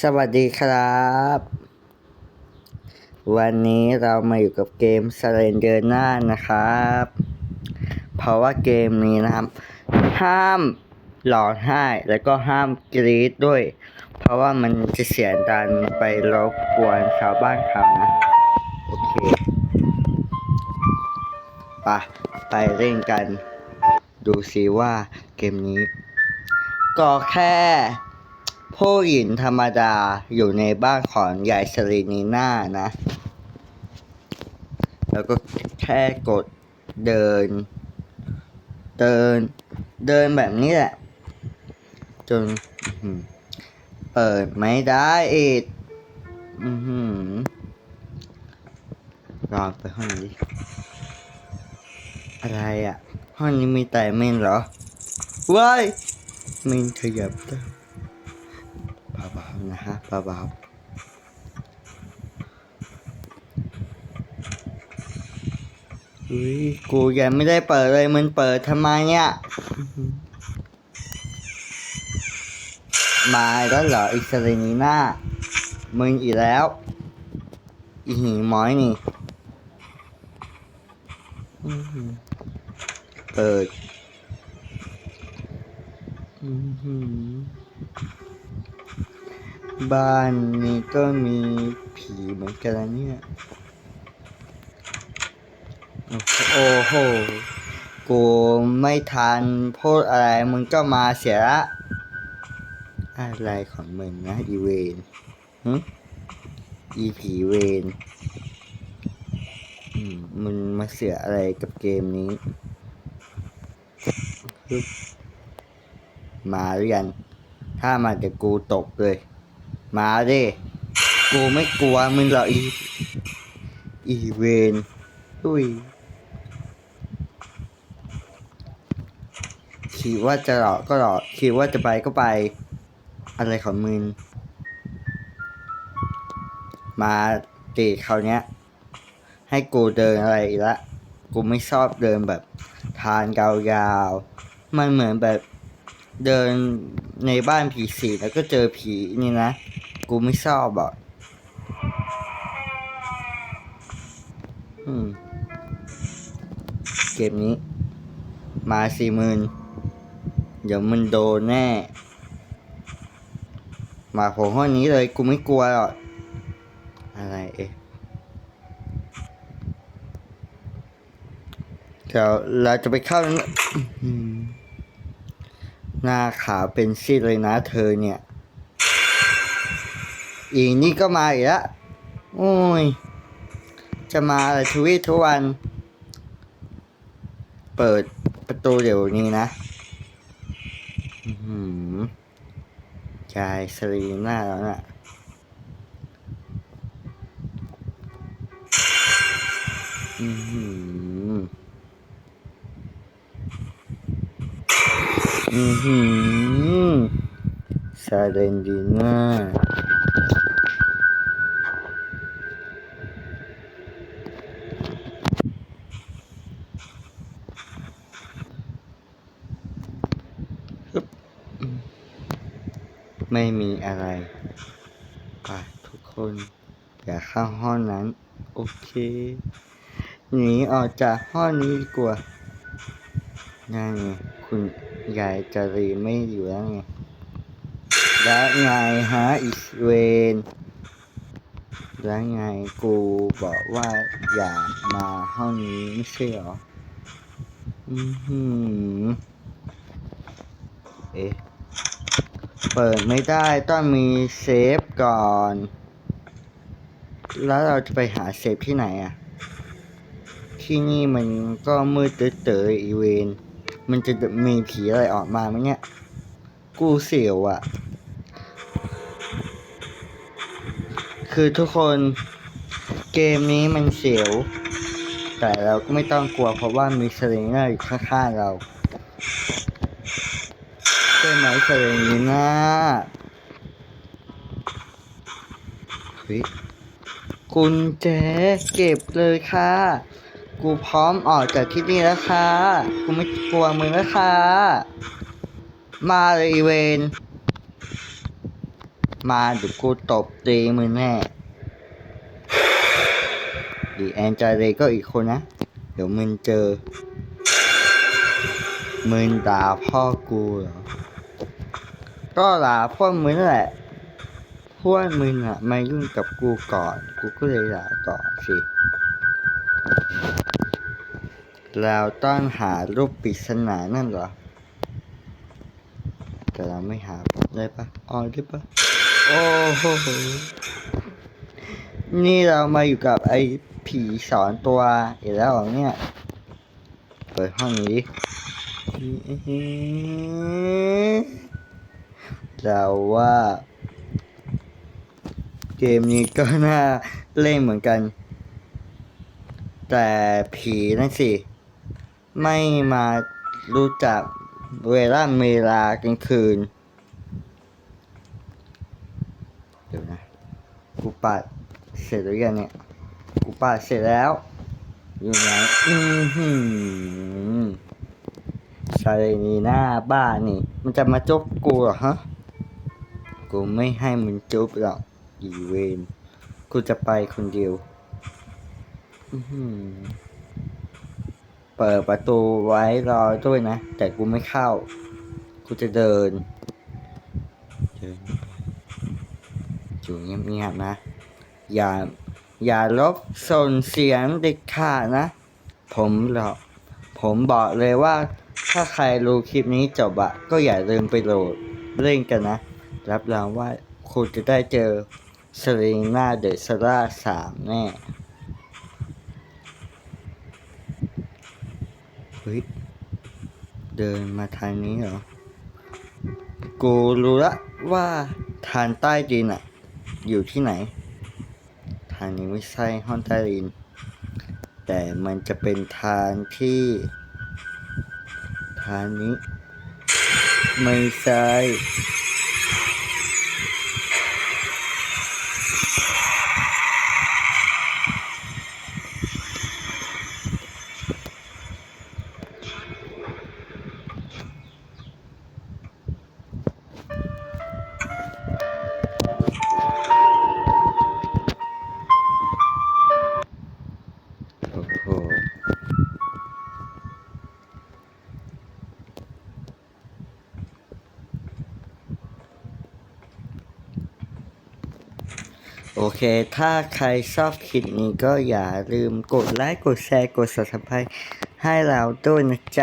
สวัสดีครับ วันนี้เรามาอยู่กับเกม s เ r นเดอร์นานะครับ เพราะว่าเกมนี้นะครับ ห้ามหลอนไห้แล้วก็ห้ามกรี๊ดด้วย เพราะว่ามันจะเสียงดังไปรบกวนชาวบ้านเขานะ โอเคไปะไปเล่นกัน ดูสิว่าเกมนี้ ก็แค่ ผู้หญิงธรรมดาอยู่ในบ้านของยายสลีนีน่านะ แล้วก็แค่กดเดิน เดิน เดินแบบนี้แหละ จนเปิดไม่ได้อีกอือหือลองไปห้องนี้ อะไรอะ ห้องนี้มีแต่เมนเหรอว้ายเมนขยับได้าๆนะฮะเบาๆอุ้ยกูยังไม่ได้เปิดเลยมันเปิดทำไมเนี่ย มาแล้วเหรออิสรินีน่ามึงอีกแล้ว อีหีหมอยนี่ เปิด อื้อหือ บ้านนี้ก็มีผีเหมือนกันนะเนี่ย โอ้โห กูไม่ทันพูดอะไรมึงก็มาเสียละ อะไรของมึงนะอีเวนหึอีผีเวนมึงมาเสียอะไรกับเกมนี้ มาหรือยังถ้ามาเดี๋ยวกูตกเลย มาดิ กูไม่กลัวมึงหรอกอี อีเวนอุ้ยคิดว่าจะหลอกก็หลอกคิดว่าจะไปก็ไป อะไรของมึง มาตีเขาวเนี้ย ให้กูเดินอะไรอีกละกูไม่ชอบเดินแบบทานยาวๆมันเหมือนแบบเดินในบ้านผีสิงแล้วก็เจอผีนี่นะ กูไม่ชอบอะเกมนี้ มาสี่หมื่นเดี๋ยวมันโดนแน่ มาผมห้องนี้เลย กูไม่กลัวหรอกอะไรเอ๊ะเดี๋ยวเราจะไปเข้านะหน้าขาวเป็นซีดเลยนะเธอเนี่ย อีนี่ก็มาอีกแล้วโอ้ย จะมาอะไรทวีตทุกวัน เปิดประตูเดี๋ยวนี้นะอือหือชายสรีหน้าแล้วน่ะอือหืออือหือซาเรนดีน่า ไม่มีอะไรไปทุกคนอย่าเข้าห้องนั้น โอเค หนีออกจากห้องนี้ดีกว่านั่นไงคุณยายจารีไม่อยู่แล้วไงแล้วไงฮะอิสเวนแล้วไงกูบอกว่าอย่ามาห้องนี้ไม่ใช่หรอ อือหือเอ๊ะ เปิดไม่ได้ต้องมีเซฟก่อน แล้วเราจะไปหาเซฟที่ไหนอะที่นี่มันก็มืดเต๋ออีเวนมันจะมีผีอะไรออกมาไหมเนี่ย กูเสียวอะคือทุกคนเกมนี้มันเสียว แต่เราก็ไม่ต้องกลัวเพราะว่ามีเซเลน่าอยู่ข้างๆเรา ใช่ไหมเซเลน่าเฮ้ยกุญแจ๊เก็บเลยค่ะ กูพร้อมออกจากที่นี่แล้วค่ะ กูไม่กลัวมึงแล้วค่ะ มาเลยอีเวนมาเดี๋ยวกูตบตีมึงแน่ดีแอนจาเรก็อีกคนนะ เดี๋ยวมึงเจอ มึงด่าพ่อกูเหรอ ก็ด่าพ่อมึงนั่นแหละ พวกมึงอะมายุ่งกับกูก่อน กูก็เลยด่าก่อนสิ เราต้องหารูปปริศนานั่นเหรอ แต่เราไม่หาได้ปะอ๋อได้ปะโอ้โห นี่เรามาอยู่กับไอ้ผีสอนตัวอีกแล้วเหรอเนี่ย เปิดห้องนี้ดิ เราว่า เกมนี้ก็น่าเล่นเหมือนกัน แต่ผีนั่นสิ ไม่มารู้จักเวลาเวลากลางคืน เดี๋ยวนะ กูปัดเสร็จหรือยังเนี่ย กูปัดเสร็จแล้ว อยู่ไหนอือหือชาเลนีหน้าบ้านนี่ มันจะมาจบกูเหรอฮะ กูไม่ให้มึงจุ๊บหรอกอีเวนกูจะไปคนเดียวอื้อหือเปิดประตูไว้รอด้วยนะ แต่กูไม่เข้า กูจะเดิน เดินอยู่เงียบๆนะ อย่า อย่าลบส่งเสียงเด็ดขาดนะ ผมหรอกผมบอกเลยว่าถ้าใครรู้คลิปนี้จบอะก็อย่าลืมไปโหลดเล่นกันนะ รับรองว่าคุณจะได้เจอสลิงหน้าเดอะสลาสามแน่เฮ้ยเดินมาทางนี้เหรอ กูรู้ละว่าทางใต้ดินอะอยู่ที่ไหน ทางนี้ไม่ใช่ห้องใต้ดิน แต่มันจะเป็นทางที่ ทางนี้ ไม่ใช่ โอเค ถ้าใครชอบคลิปนี้ก็อย่าลืมกดไลค์ กดแชร์ กด subscribe ให้เราด้วยนะจ๊ะ